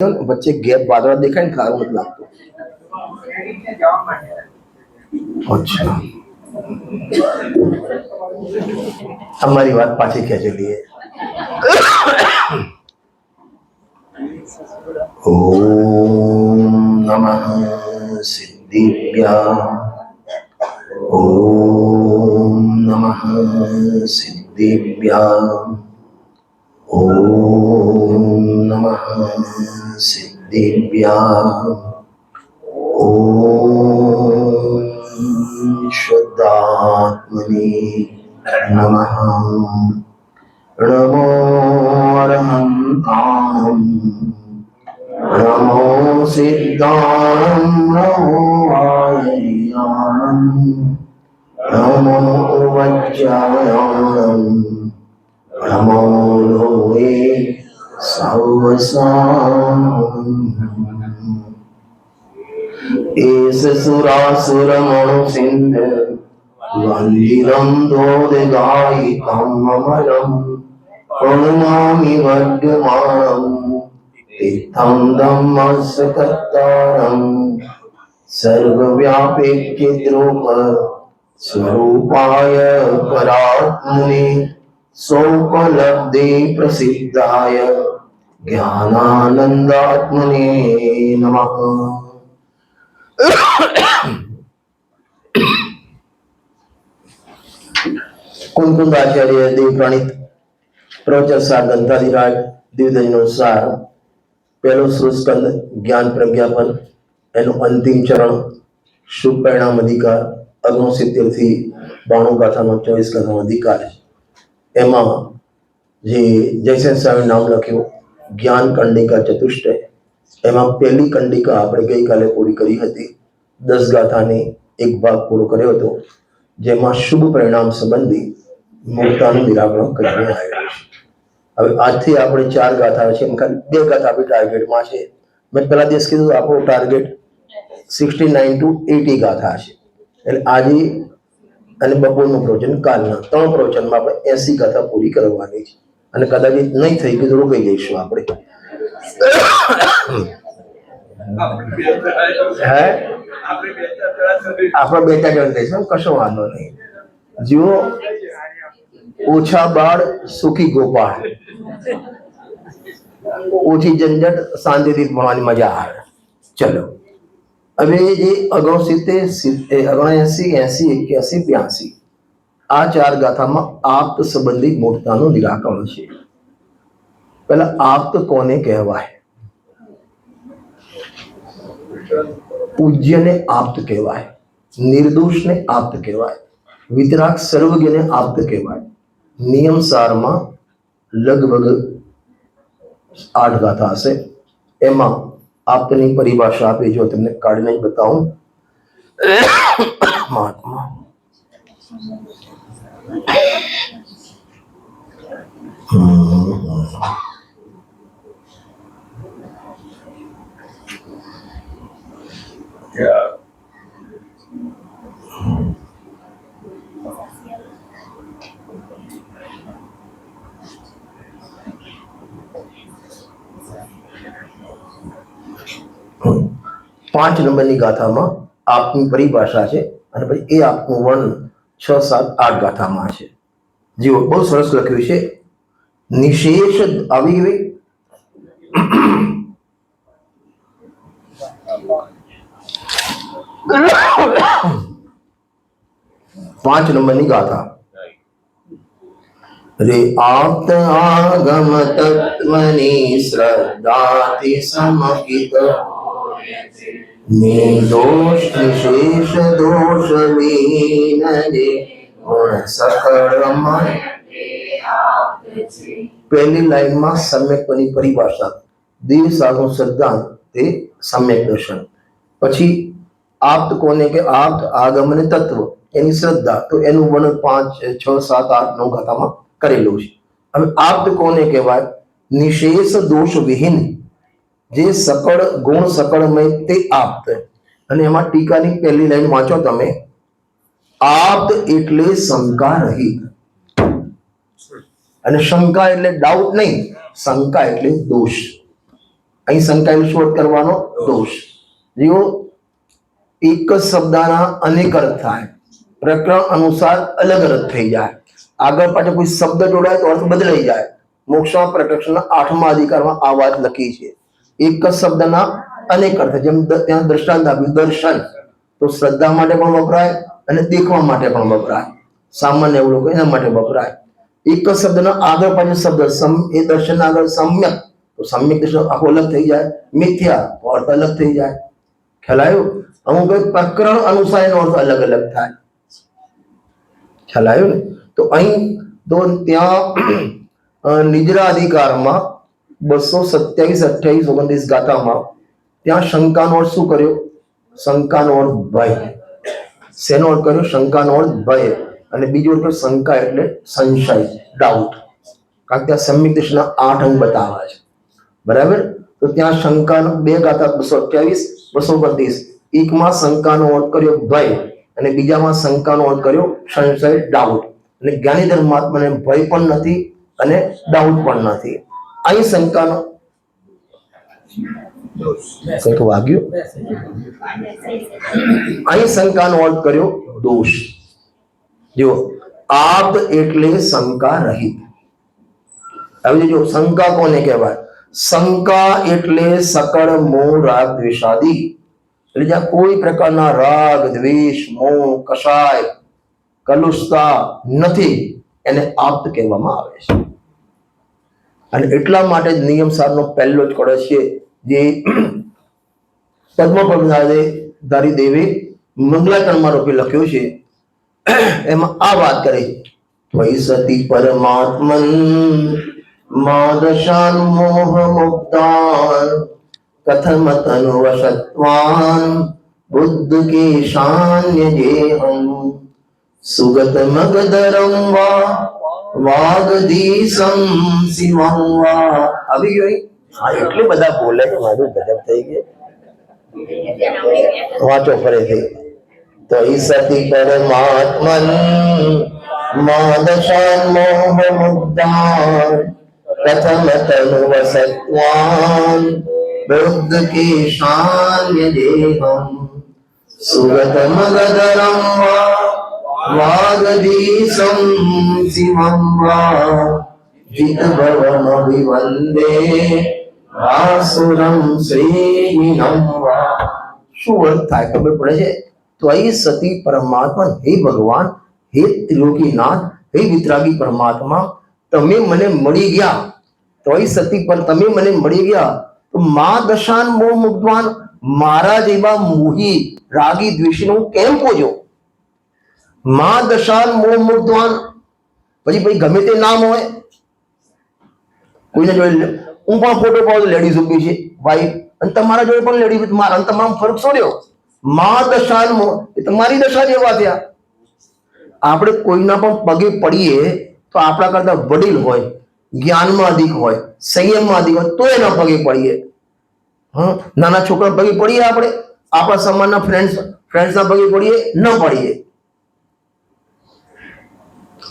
વચ્ચે ગેપ વાદળા દેખાય ને ખારું નથી લાગતું અચ્છા અમારી વાત પાછી ખેંચી લઈએ ઓમ નમઃ સિદ્ધિભ્યા ઓમ નમઃ સિદ્ધિભ્યા ઓમ નમઃ સિદ્ધિભ્યા ઓમ શુદ્ધાત્મની નમઃ નમો અરહંતાણમ નમો સિદ્ધાણમ નમો આયયાણમ નમો વજ્જાયાણમ અમોલ હોય સૌ એસ સુરાસુર મણુ સિંહ વલ્લિરમ દોદ ગાય તમમલમ પ્રણામિ વર્ગમાણમ તીર્થમ ધમ્મસ્કર્તારમ सोपलब्धे प्रसिद्धाय ज्ञानानन्दात्मने नमः કુંકુંદાચાર્ય દેવ પ્રણિત પ્રવચન સાર ગંધાધિરાજ દિવ્યનો સાર પહેલો સૃસ્કંદ જ્ઞાન પ્રજ્ઞાપન એનું અંતિમ ચરણ શુભ પરિણામ અધિકાર અગ્નોસિત્તેર થી બાણું ગાથાનો ચોવીસ ગાથાનો અધિકાર છે એમાં જે જયસેન સાહેબ નામ લખ્યું, જ્ઞાન કંડિકા ચતુષ્ટય. એમાં પહેલી કંડિકા આપણે ગઈકાલે પૂરી કરી હતી. દસ ગાથાની એક ભાગ પૂરો કર્યો હતો, જેમાં શુભ પરિણામ સંબંધી મુક્તાનું નિરાકરણ કરીને આવ્યું હવે આજથી આપણે ચાર ગાથા છે, એમ ખાલી બે ગાથા આપણી ટાર્ગેટમાં છે. મેં પહેલા દિવસ કીધું આપણો target sixty nine to eighty ગાથા છે. એટલે આજે અને બપોરનું પ્રવચન કાલના ત્રણ પ્રવચનમાં આપણે એસી કથા પૂરી કરવાની છે. અને કદાચ નહીં થઈ ગયું તો રોકાઈ જઈશું આપણે. હે? આપણે બે ચાર જણ જઈશું કશો વાંધો નહીં. જુઓ, ઓછા બાળ, સુખી ગોપાળ. ઓછી ઝંઝટ, શાંતિથી ભણવાની મજા આવે. ચલો. હવે જે અગણસિત્તેર અગણએસી એસી એક્યાસી બ્યાસી આ ચાર ગાથામાં આપ્ત સંબંધિત મૂર્તાનું નિરાકરણ છે પેલા આપ્ત કોને કહેવાય પૂજ્યને આપ્ત કહેવાય નિર્દોષને આપ્ત કહેવાય વિતરાગ સર્વજ્ઞને આપ્ત કહેવાય નિયમ સારમાં લગભગ આઠ ગાથા હશે એમાં આપની પરિભાષા આપી જો તમને કાઢીને જ બતાવું મહાત્મા હમ. પાંચ નંબરની ગાથામાં આપની પરિભાષા છે અને પછી એ આપનું વર્ણન છ, સાત, આઠ ગાથામાં છે. જીવો, બહુ સરસ લખ્યું છે. નિશેષ આવી ગઈ પાંચ નંબરની ગાથા. રે આપ્ત આગમ તત્વની શ્રદ્ધાથી સમકિત પહેલી લાઈનમાં સમ્યકની પરિભાષા દેવ સાધુ શ્રદ્ધાંત તે સમ્યક દર્શન પછી આપ્ત કોને કે આપ્ત આગમ અને તત્વ એની શ્રદ્ધા તો એનું વર્ણન પાંચ છ સાત આઠ નવ ગાથામાં કરેલું છે હવે આપ્ત કોને કહેવાય નિશેષ દોષ વિહીન જે સકળ ગુણ સકળમય તે આપ્ત. અને એમાં ટીકાની પહેલી લાઈન વાંચો તમે. આપ્ત એટલે શંકા રહિત. અને શંકા એટલે ડાઉટ નહીં. શંકા એટલે દોષ. અહીં શંકાનો શોધ કરવાનો? દોષ. જેઓ, એક જ શબ્દના અનેક અર્થ થાય. પ્રકરણ અનુસાર અલગ અલગ થઈ જાય. આગળ પાછળ કોઈ શબ્દ જોડાય તો અર્થ બદલાઈ જાય. મોક્ષમાં પ્રકરણના આઠમા અધિકારમાં આ વાત લખી છે. એક જ શબ્દના અનેક અર્થ જેમ ત્યાં દ્રષ્ટાંત આપ્યું, દર્શન. તો શ્રદ્ધા માટે પણ વપરાય અને દેખવા માટે પણ વપરાય. સામાન્ય એવું લોકો એના માટે વપરાય. એક જ શબ્દનો આગળ પાછળ શબ્દ, સમ, એ દર્શન આગળ સમ્યક. તો સમ્યક દર્શન આખો અલગ થઈ જાય. મિથ્યા અર્થ અલગ થઈ જાય. ખ્યાલ આવ્યો? અમુક પ્રકરણ અનુસાર એનો અર્થ અલગ અલગ થાય. ખ્યાલ આવ્યો ને? તો અહીં, તો ત્યાં નિજરા અધિકારમાં બસો સત્યાવીસ અઠ્યાવીસ ઓગણત્રીસ ગાથામાં ત્યાં શંકાનો અર્થ શું કર્યો? શંકાનો અર્થ ભય. શેનો અર્થ કર્યો? શંકાનો અર્થ ભય. અને બીજો અર્થ શંકા એટલે સંશય ડાઉટ કારણ કે ત્યાં સમ્યક દેશના આઠ અંગ બતાવ્યા છે. બરાબર? તો ત્યાં શંકાનો બે ગાથા, બસો અઠ્યાવીસ, બસો બત્રીસ. એકમાં શંકાનો અર્થ કર્યો ભય અને બીજામાં શંકાનો અર્થ કર્યો સંશય ડાઉટ અને જ્ઞાની ધર્માત્માને ભય પણ નથી અને ડાઉટ પણ નથી. અહીં શંકાનો. કંઈક વાગ્યું? અહીં શંકાનો અર્થ કર્યો, દોષ. જો આપ એટલે શંકા રહિત. હવે જો શંકા કોને કહેવાય? શંકા એટલે સકળ, મોહ, રાગ, દ્વેષાદી. એટલે જ્યાં કોઈ પ્રકારના રાગ, દ્વેષ, મોહ કષાય કલુષતા નથી, એને આપ્ત કહેવામાં આવે છે. અને એટલા માટે જ નિયમસારનો પહેલો જ કળશ છે જે પદ્મપદ્મનાથે ધારી દેવે મંગલાચરણમાં રૂપે લખ્યો છે. એમાં આ વાત કરે વૈસતી પરમાત્મન માદશાન મોહ મુક્તાન કથમ તનુ વસત્વાન, બુદ્ધ કે શાન્ય જેહં સુગત મગધરમ વા વાગદીસમ શિવમ વા આવી ગયો અહીં? હા એટલે બધા બોલે કે મારું ગજબ થઈ ગયું વાંચો ફરીથી તો ઈ સતી પરમાત્મન માદશાન મોહ મુક્તાન પ્રથમ તનુ વસત્વાન બુદ્ધ કે શાન્ય દેહમ સુગત મગધરમ વા વાગદીસમ શિવમ વા જીત ભવમ વિવંદે આસુરમ શ્રીહિનમ વા શું અર્થ થાય ખબર પડે છે? તો અહીં સતી પરમાત્મા હે ભગવાન, હે ત્રિલોકીનાથ, હે વિતરાગી પરમાત્મા, તમે મને મળી ગયા. તો અહીં સતી પર તમે મને મળી ગયા. તો મા દશાન મોહ મુગવાન મારા જેવા મોહી રાગી દ્વેષીને કેમ પૂજો મા દશાન મોહ મુગ્ધવાન પછી ભાઈ ગમે તે નામ હોય. કોઈને જોડે હું પણ ફોટો પાડું લેડીઝ ઊભી છે. વાઈફ અને તમારા જોડે પણ લેડીઝ મારા તમામ ફરક છોડ્યો મા દશાન મોહ એ તમારી દશા જેવા થયા. આપણે કોઈના પણ પગે પડીએ તો આપણા કરતા વડીલ હોય, જ્ઞાનમાં અધિક હોય, સંયમમાં અધિક હોય તો એના પગે પડીએ. હા? નાના છોકરા પગે પડીએ આપણે? આપણા સમાજના ફ્રેન્ડ્સ ફ્રેન્ડ્સના પગે પડીએ, ન પડીએ.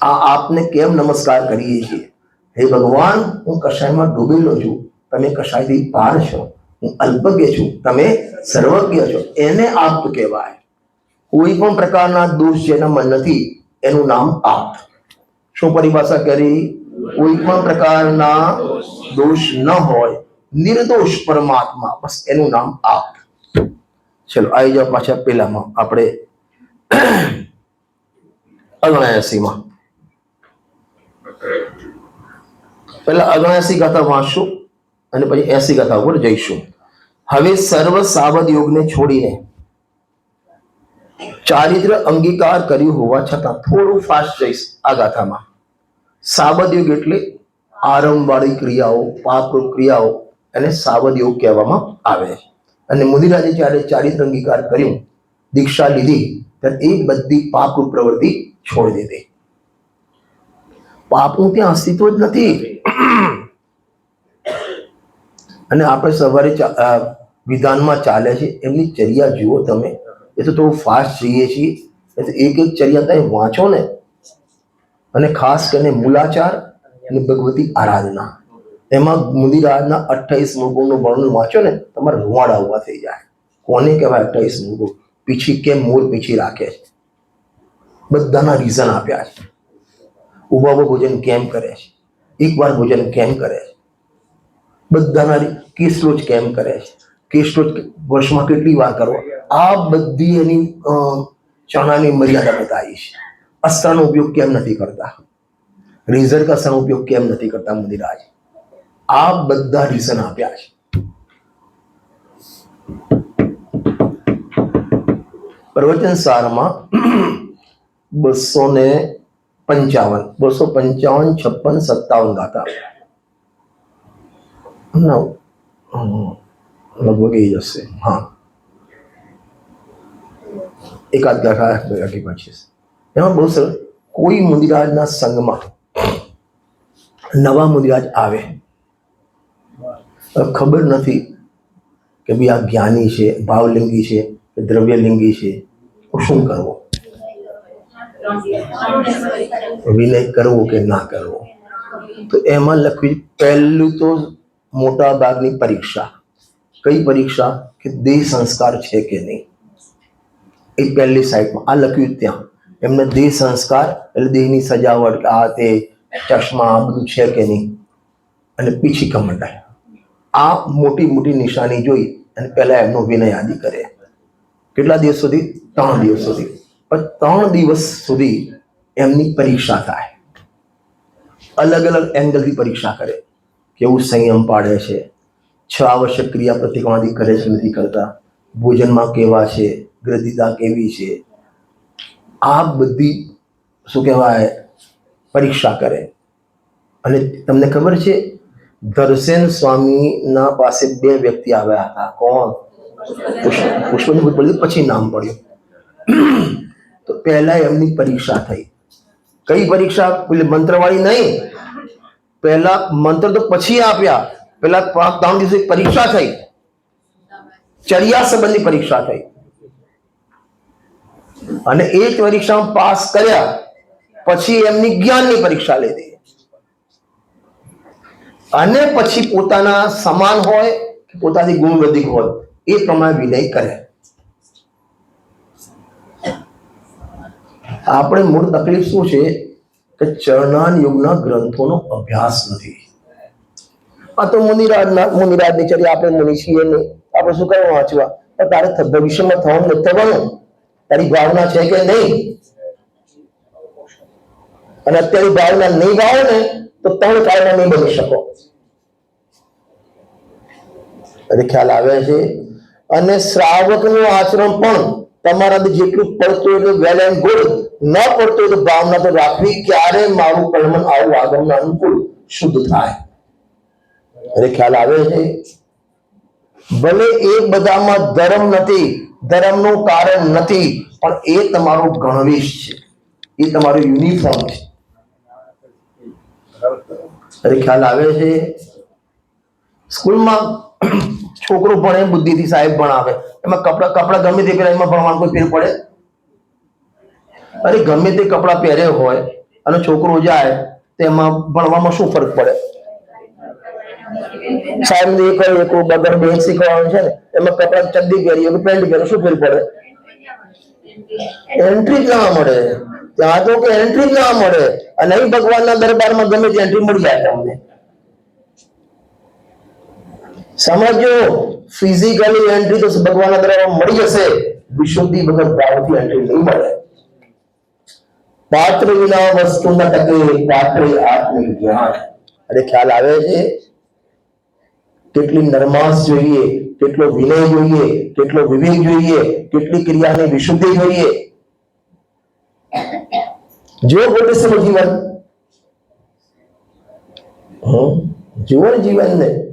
આ આપને કેમ નમસ્કાર કરીએ છીએ? હે ભગવાન, હું કશાયમાં ડૂબેલો છું. તમે કશાયથી પાર છો. હું અલ્પજ્ઞ છું. તમે સર્વજ્ઞ છો. એને આપ્ત કહેવાય. કોઈ પણ પ્રકારના દોષ જેનામાં નથી, એનું નામ આપ. શું પરિભાષા કરી? કોઈ પણ પ્રકારના દોષ ન હોય, નિર્દોષ પરમાત્મા. બસ એનું નામ આપ. ચલો, આવી જાઓ પાછા પેલામાં. આપણે અગણાએસીમાં પહેલા અગણાસી ગાથા વાંચશું અને પછી એસી ગાથા ઉપર જઈશું. હવે સર્વ સાવધ યોગને છોડીને ચારિત્ર અંગીકાર કર્યું હોવા છતાં થોડું ફાસ્ટ જઈશ આ ગાથામાં. સાવધ યોગ એટલે આરંભવાળી ક્રિયાઓ પાકરૂપ ક્રિયાઓ એને સાવધ યોગ કહેવામાં આવે. અને મુદિરાજે જ્યારે ચારિત્ર અંગીકાર કર્યું, દીક્ષા લીધી ત્યારે એ બધી પાપરૂપ પ્રવૃત્તિ છોડી દીધી. પાપનું ત્યાં અસ્તિત્વ જ નથી. અને આપણે સવારે વિધાનમાં ચાલે છે, એમની ચર્યા જુઓ તમે. એ તો થોડું ફાસ્ટ જઈએ છીએ. એટલે એક એક ચર્યા તમે વાંચો ને. અને ખાસ કરીને મૂલાચાર અને ભગવતી આરાધના. એમાં મુનિરાજના અઠ્ઠાવીસ મુગુણનું વર્ણન વાંચો ને, તમારે રૂવાડા ઊભા થઈ જાય. કોને કહેવાય અઠ્ઠાવીસ મુગુણ પીછી કેમ મોર પીછી રાખે છે? બધાના રીઝન આપ્યા છે. ઊભા ભોજન કેમ કરે છે? એકવાર ભોજન કેમ કરે બધાના રી- જ કેમ કરે છે. જ વર્ષમાં કેટલી વાર કરવો. આ બધી એની ચણાની મર્યાદા બતાવી છે. અસ્ત્રનો ઉપયોગ કેમ નથી કરતા? રેઝર का ઉપયોગ કેમ નથી કરતા મુદિરાજ આ બધા રીઝન આપ્યા છે. પ્રવચન સારમાં બસો ને પંચાવન બસો પંચાવન છપ્પન સત્તાવન ગાતા ના હમ, લગભગ એ જશે હા એકાદ ગાથા બાકી પછી એમાં બહુ સરસ કોઈ મુનિરાજના સંગમાં નવા મુનિરાજ આવે હવે ખબર નથી કે ભાઈ આ જ્ઞાની છે ભાવલિંગી છે કે દ્રવ્યલિંગી છે તો શું કરવું વિનય કરવો કે ના કરવો? તો એમાં લખ્યું પહેલું તો મોટા ભાગની પરીક્ષા. કઈ પરીક્ષા? કે દેહ સંસ્કાર છે કે નહીં? એ પહેલી સાઈડમાં. આ લખ્યું ત્યાં. એમને દેહ સંસ્કાર એટલે દેહની સજાવટ આ તે ચશ્મા, આ બધું છે કે નહીં? અને પીછી કમંડાય આ મોટી મોટી નિશાની જોઈ અને પહેલા એમનો વિનય આદિ કરે. કેટલા દિવસ સુધી? ત્રણ દિવસ સુધી. પણ ત્રણ દિવસ સુધી એમની પરીક્ષા થાય. અલગ અલગ એંગલથી પરીક્ષા કરે. કેવું સંયમ પાડે છે? છ આવશ્યક ક્રિયા પ્રતિક્રમાથી કરે છે નથી કરતા? ભોજનમાં કેવા છે? ગ્રધિતા કેવી છે? આ બધી, શું કહેવાય, પરીક્ષા કરે. અને તમને ખબર છે ધરસેન સ્વામીના પાસે બે વ્યક્તિ આવ્યા હતા. કોણ? પુષ્પ- પછી નામ પડ્યું. તો પહેલા એમની પરીક્ષા થઈ. કઈ પરીક્ષા? પેલી મંત્રવાળી નહીં. પહેલા મંત્ર તો પછી આપ્યા. પાંચ, ત્રણ દિવસે પરીક્ષા થઈ. ચર્યા સંબંધી પરીક્ષા થઈ. અને એ જ પરીક્ષામાં પાસ કર્યા. પછી એમની જ્ઞાનની પરીક્ષા લીધી. અને પછી પોતાના સમાન હોય પોતાની ગુણ વધિક હોય, એ પ્રમાણે વિનય કરે આપણે મૂળ તકલીફ શું છે કે ચરણાન યુગના ગ્રંથોનો અભ્યાસ નથી. આ તો મુનિરાજના, મુનિરાજની ચર્યા આપણે મુનિ છીએ નહીં આપણે શું કરવા વાંચવા? તારે ભવિષ્યમાં થવાનું નથી થવાનું. તારી ભાવના છે કે નહીં? અને અત્યારે ભાવના નહીં ભાવે ને, તો ત્રણ કાળમાં નહીં બની શકો. એટલે ખ્યાલ આવે છે? અને શ્રાવકનું આચરણ પણ તમારાથી જેટલું પડતું એટલું વેલ એન્ડ ગુડ ન પડતું તો ભાવના તો રાખવી ક્યારે મારું કર્મન આવું આગમના અનુકૂળ શુદ્ધ થાય. અરે ખ્યાલ આવે છે? ભલે એ બધામાં ધર્મ નથી, ધર્મનું કારણ નથી, પણ એ તમારું ગણવેશ છે. એ તમારું યુનિફોર્મ છે. અરે ખ્યાલ આવે છે? સ્કૂલમાં છોકરો ભણે, બુદ્ધિથી સાહેબ ભણાવે. એમાં કપડા કપડા ગમે તે પહેરે, એમાં ભણવાનું કોઈ ફેર પડે? અરે ગમે તે કપડા પહેરે હોય અને છોકરો જાય, તો એમાં ભણવામાં શું ફરક પડે? સાહેબ ને એક એક બગર બેન શીખવાનું છે ને, એમાં કપડા ચડ્ડી પહેરીએ કે પેન્ટ પહેરે શું ફેર પડે? એન્ટ્રી જ ના મળે? ત્યાં તો કે એન્ટ્રી જ ના મળે? અને ભગવાનના દરબારમાં ગમે તે એન્ટ્રી મળી જાય તમને. સમજો ફિઝિકલી એન્ટ્રી તો ભગવાનના દરબારમાં મળી જશે વિશુદ્ધિ વગર ભાવથી એન્ટ્રી નહીં મળે પાત્ર વિના વસ્તુ ન ટકે પાત્ર આત્મ જ્ઞાન અરે ખ્યાલ આવે છે કેટલી નરમાશ જોઈએ કેટલો વિનય જોઈએ કેટલો વિવેક જોઈએ કેટલી ક્રિયાની વિશુદ્ધિ જોઈએ જો ગોટેશ્વર જીવન હમ જુઓ ને જીવનને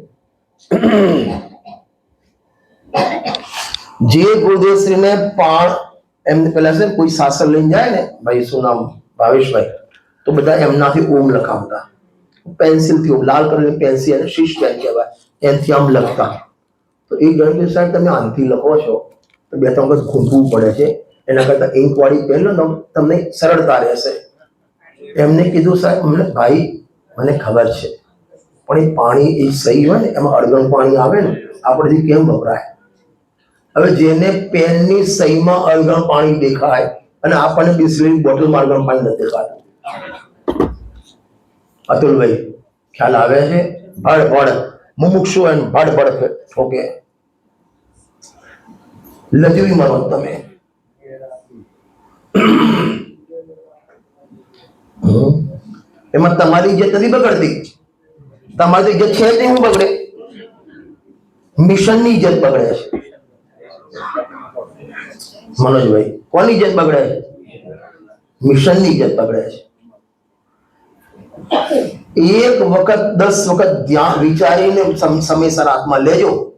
જે ગુરુદેવશ્રીને પાણ એમને પેલા છે કોઈ સાસર લઈને જાય ને, ભાઈ, શું નામ? ભાવેશભાઈ. તો બધા એમનાથી ઓમ લખાવતા. પેન્સિલથી ઓમ, લાલ કલરની પેન્સિલ અને શીશ પેન કહેવાય એનથી આમ લખતા. તો એ ગણપતિ સાહેબ તમે આનથી લખો છો, તો બે ત્રણ વખત ખૂંપવું પડે છે. એના કરતાં ઇંક વાળી પેન લો તમને સરળતા રહેશે. એમને કીધું સાહેબ, અમને, ભાઈ, મને ખબર છે. પણ એ પાણી એ સહી હોય ને, એમાં અડગણ પાણી આવે ને, આપણેથી કેમ વપરાય હવે જેને પેનની સહીમાં અડગણ પાણી દેખાય, અને આપણને બિસ્લેરી બોટલમાં અળગણ પાણી નથી દેખાતું. અતુલભાઈ, ખ્યાલ આવે છે? ભડ ભડ. મુમુક્ષુ એમ ભડ ભડ ઠોકે લજવી મરો તમે. એમાં તમારી જે નથી બગડતી? તમારી ઇજ્જત છે જ નહીં હું બગડે? મિશનની ઇજ્જત બગડે છે. મનોજભાઈ, કોની ઇજ્જત બગડે છે? મિશનની ઇજ્જત બગડે છે. એક વખત, દસ વખત ધ્યાન વિચારીને સમ- સમયસર હાથમાં લેજો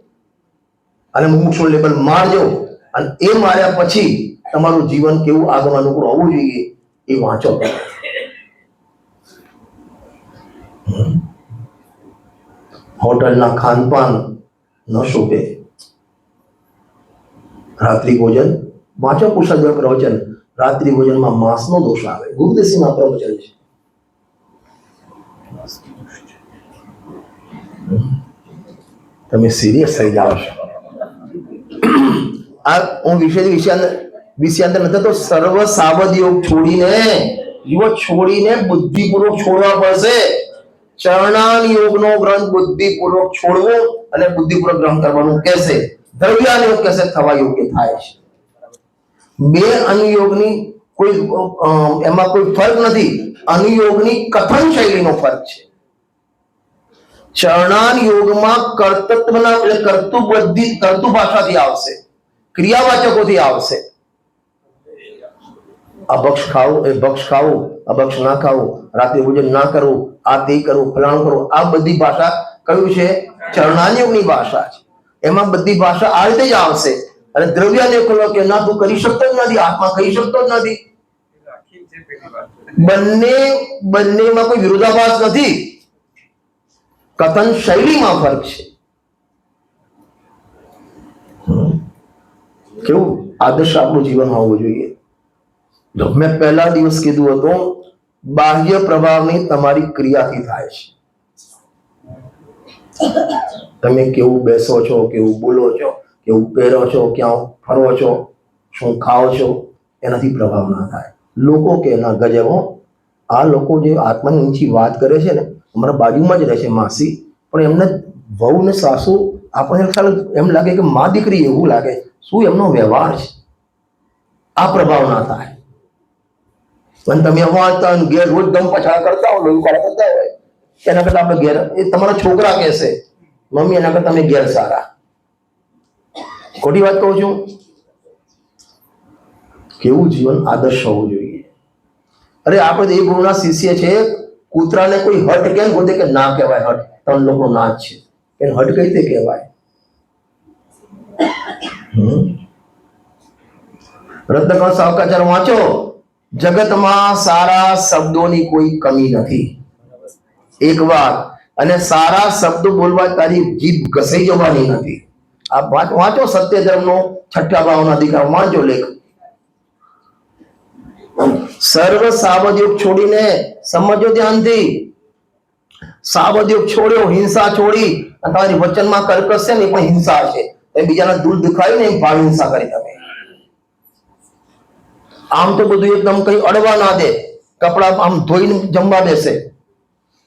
અને મુમુક્ષુ લેબલ મારજો અને એ માર્યા પછી તમારું જીવન કેવું આગળ અનુકૂળ હોવું જોઈએ એ વાંચો. હોટલના ખાનપાન ન શોભે. રાત્રિ ભોજન વાંચો કુશળ પ્રવચન, રાત્રિ ભોજનમાં માંસનો દોષ આવે. ગુરુદેશીમાં પ્રવચન છે. તમે સિરિયસ થઈ જાઓ છો. આ હું વિષય વિષયાંતર વિષયાંતર નથી તો સર્વ સાવધ યોગ છોડીને, યુવક છોડીને બુદ્ધિપૂર્વક છોડવા પડશે. ચરણાન યોગનો ગ્રંથ બુદ્ધિપૂર્વક છોડવો અને બુદ્ધિપૂર્વક ગ્રહણ કરવાનું કહેશે. દ્રવ્યાન યોગ કહેશે, થવા યોગ્ય થાય છે. બે અનુયોગની કોઈ એમાં કોઈ ફર્ક નથી. અનુયોગની કથન શૈલીનો ફર્ક છે. ચરણાન યોગમાં કર્તૃત્વના, એટલે કર્તુ બુદ્ધિ કર્તુ ભાષાથી આવશે. ક્રિયાવાચકોથી આવશે. અભક્ષ ખાવું એ ભક્ષ ખાવું અભક્ષ ના ખાવું રાત્રે ભોજન ના કરવું આ તે કરવું ફલાણું કરવું આ બધી ભાષા કયું છે? ચરણાન્યોગની ભાષા છે. એમાં બધી ભાષા આ રીતે જ આવશે. અને દ્રવ્યાને કહો કે ના તું કરી શકતો જ નથી, આત્મા કહી શકતો જ નથી. બંને, બંનેમાં કોઈ વિરોધાભાસ નથી. કથન શૈલીમાં ફરક છે. કેવું? આદર્શ આપણું જીવન હોવું જોઈએ. જો મેં પહેલા દિવસ કીધું હતું, બાહ્ય પ્રભાવની તમારી ક્રિયાથી થાય છે. તમે કેવું બેસો છો, કેવું બોલો છો, કેવું પહેરો છો, ક્યાં ફરો છો, શું ખાઓ છો, એનાથી પ્રભાવ ના થાય. લોકો કે ના ગજબો આ લોકો જે આત્માની ઊંચી વાત કરે છે ને, અમારા બાજુમાં જ રહે છે માસી. પણ એમને વહુ ને સાસુ આપણને ખ્યાલ એમ લાગે કે મા દીકરી એવું લાગે. શું એમનો વ્યવહાર છે? આ પ્રભાવ ના થાય. અને તમે વાંચતા ઘેર રોજ દમ પછાડા કરતા હો લોહી કરતા હોય. એના કરતા આપણે ઘેર, એ તમારા છોકરા કહેશે, મમ્મી, એના કરતા તમે ઘેર સારા. ખોટી વાત કહું છું? કેવું જીવન આદર્શ હોવું જોઈએ? અરે, આપણે એ ગુરુના શિષ્ય છે, કૂતરાને કોઈ હટ કેમ બોલે કે ના કહેવાય હટ? ત્રણ લોકો ના છે. એને હટ કઈ રીતે કહેવાય? હમ? રત્નકણ સાવકાચાર વાંચો. જગતમાં સારા શબ્દોની કોઈ કમી નથી. એક વાત અને સારા શબ્દો બોલવા તારી જીભ ઘસાઈ જવાની નથી. આ વાંચ- સત્ય ધર્મનો છઠ્ઠા ભાવનો અધિકાર વાંચો લેખ. સર્વ સાવધયોગ છોડીને સમજો ધ્યાનથી. સાવધયોગ છોડ્યો, હિંસા છોડી. અને તમારી વચનમાં કર્કશ છે ને પણ હિંસા છે. બીજાના દૂર દુખાયું ને એમ ભાવ હિંસા કરી તમે. આમ તો બધું એકદમ કંઈ અડવા ના દે. કપડા આમ ધોઈને જમવા બેસે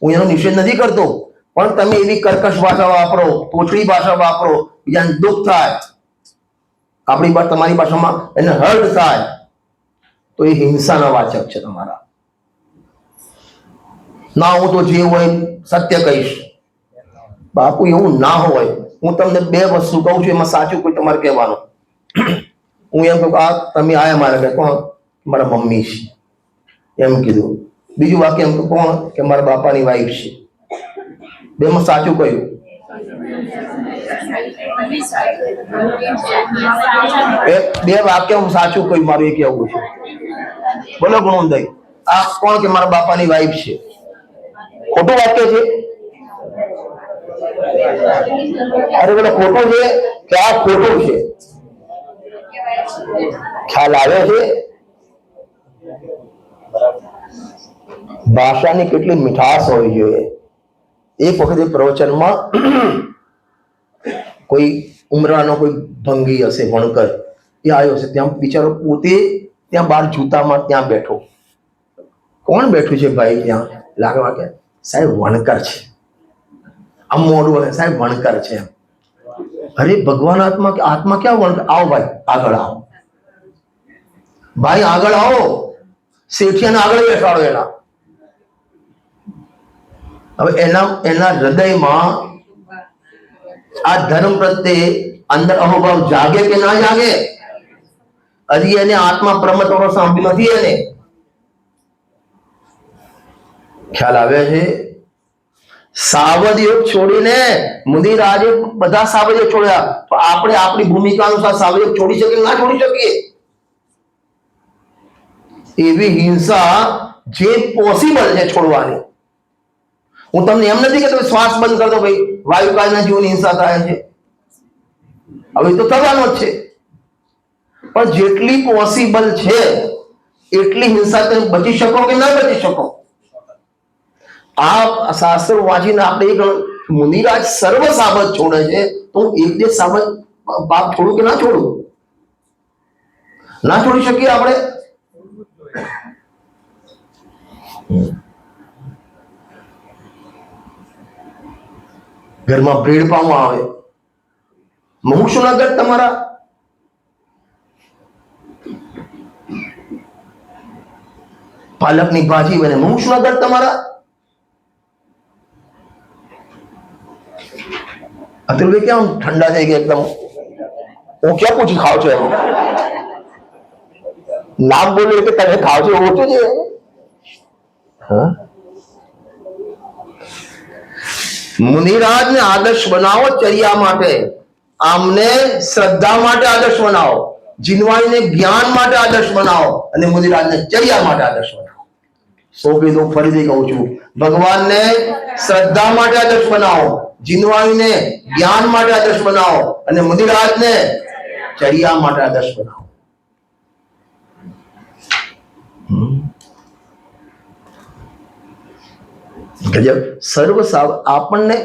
હું એનો નિષેધ નથી કરતો. પણ તમે એવી કર્કશ ભાષા વાપરો, પોચડી ભાષા વાપરો બીજાને દુઃખ થાય. આપણી તમારી ભાષામાં એને હર્ટ થાય. તો એ હિંસાના વાચક છે તમારા. ના, હું તો જે હોય સત્ય કહીશ. બાપુ, એવું ના હોય. હું તમને બે વસ્તુ કહું છું, એમાં સાચું કોઈ તમારે કહેવાનું. હું એમ કહું આ તમે આયા મારે કે કોણ? મારા મમ્મી છે. એમ કીધું. બીજું વાક્ય એમ કોણ? કે મારા બાપાની વાઈફ છે. બેમાં સાચું કયું? બે વાક્ય હું સાચું કહ્યું મારું એ કહેવું છે. બોલો ગુણોદય. આ કોણ કે મારા બાપાની વાઈફ છે? ખોટું વાક્ય છે? અરે, બોલો, ખોટું છે કે આ ખોટું છે? ખ્યાલ આવે છે? ભાષાની કેટલી મીઠાશ હોવી જોઈએ. એક વખતે પ્રવચનમાં કોઈ ઉમરાનો કોઈ ભંગી હશે, વણકર, એ આવ્યો હશે, ત્યાં બિચારો પોતે ત્યાં બાર જૂતામાં ત્યાં બેઠો. કોણ બેઠું છે ભાઈ ત્યાં? લાગવા કે સાહેબ વણકર છે. આમ મોડું હોય, સાહેબ વણકર છે અરે ભગવાન આત્મા આત્મા ક્યાં વણકર? આવો ભાઈ, આગળ આવો. ભાઈ, આગળ આવો. શેઠિયાને આગળ બેસાડો એના. હવે એના એના હૃદયમાં આ ધર્મ પ્રત્યે અંદર અહોભાવ જાગે કે ના જાગે? હજી એને આત્મા પ્રમતવાનો સાંભળ્યો નથી એને. ખ્યાલ આવે છે? સાવધ યોગ છોડીને મુનિરાજે બધા સાવધ યોગ છોડ્યા. તો આપણે આપણી ભૂમિકા અનુસાર સાવધ યોગ છોડી શકીએ ના છોડી શકીએ? એવી હિંસા જે પોસિબલ છે છોડવાની. હું તમને એમ નથી કે તમે શ્વાસ બંધ કરી દો ભાઈ, વાયુકાળના જીવની હિંસા થાય છે. હવે તો થવાનો જ છે. પણ જેટલી પોસિબલ છે, એટલી હિંસા તમે બચી શકો કે ના બચી શકો? આ શાસ્ત્ર વાંચીને આપણે એક મુનિરાજ સર્વ સાબત છોડે છે, તો એક જે સાબત પાપ છોડું કે ના છોડું? ના છોડી શકીએ આપણે? ઘરમાં બ્રેડ પાઉં આવે. મુમુક્ષુ નગર તમારા? પાલકની ભાજી બને. મુમુક્ષુ નગર તમારા? અતુલભાઈ કેમ ઠંડા થઈ ગયા એકદમ? હું ક્યાં પૂછી ખાવ છો એમ? નામ બોલ્યું કે તમે ખાવ છો ઓછું છે મુનિરાજ ને આદર્શ બનાવો ચર્યા માટે. આમને શ્રદ્ધા માટે આદર્શ બનાવો. જીનવાણીને જ્ઞાન માટે આદર્શ બનાવો. અને મુનિરાજને ચર્યા માટે આદર્શ બનાવો. સો હું ફરીથી કહું છું. ભગવાનને શ્રદ્ધા માટે આદર્શ બનાવો. જીનવાણીને જ્ઞાન માટે આદર્શ બનાવો. અને મુનિરાજને ચર્યા માટે આદર્શ બનાવો. ગજબ સર્વ સાવ આપણને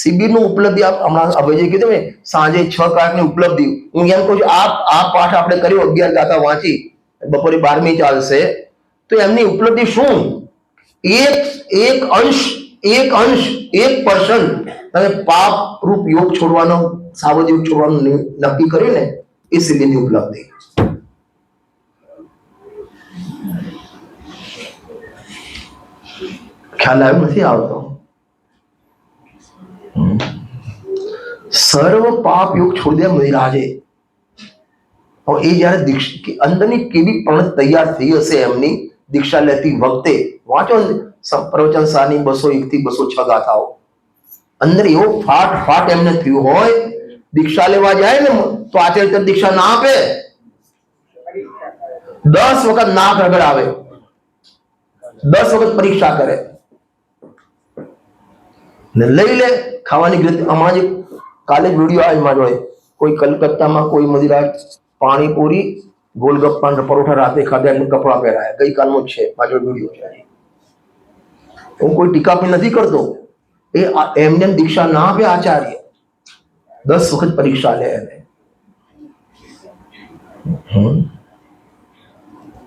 શિબિરનું ઉપલબ્ધિ હમણાં અભયજી કીધું ને, સાંજે છ કલાકની ઉપલબ્ધિ. હું એમ કહું છું, આ આ પાઠ આપણે કર્યો, અગિયાર ગાતા વાંચી, બપોરે બારમી ચાલશે. તો એમની ઉપલબ્ધિ શું? એક એક અંશ એક અંશ, એક પર્સન્ટ તમે પાપ રૂપ યોગ છોડવાનો, સાવધ યોગ છોડવાનું નક્કી કર્યું ને, એ સીબીની ઉપલબ્ધિ. ખ્યાલ આવ્યો નથી આવતો હમ. સર્વ પાપ યોગ છોડી દે મહિરાજે હવે એ જયારે દીક્ષ- કે અંદરની કેવી પણ તૈયાર થઈ હશે એમની દીક્ષા લેતી વખતે વાંચો ને સ- પ્રવચન સાની બસો એક થી બસો છ ગાથાઓ અંદર એવો ફાટ ફાટ એમને થયું હોય દીક્ષા લેવા જાય ને તો આચાર્ય દીક્ષા ના આપે દસ વખત નાક રગડ આવે દસ વખત પરીક્ષા કરે ને લઈ લે, ખાવાની ગતિ અમારે જ કાલે જ વીડિયો આજમાં જોડે કોઈ કલકત્તામાં કોઈ મદિરા પાણીપુરી ગોલગપ્પા પરોઠા રાતે ખાધા એમને કપડા પહેરાયા. ગઈકાલનો જ છે પાછળ વીડિયો છે હું કોઈ ટીકા પણ નથી કરતો. એ એમને દીક્ષા ના આપે આચાર્ય. દસ વખત પરીક્ષા લે એને.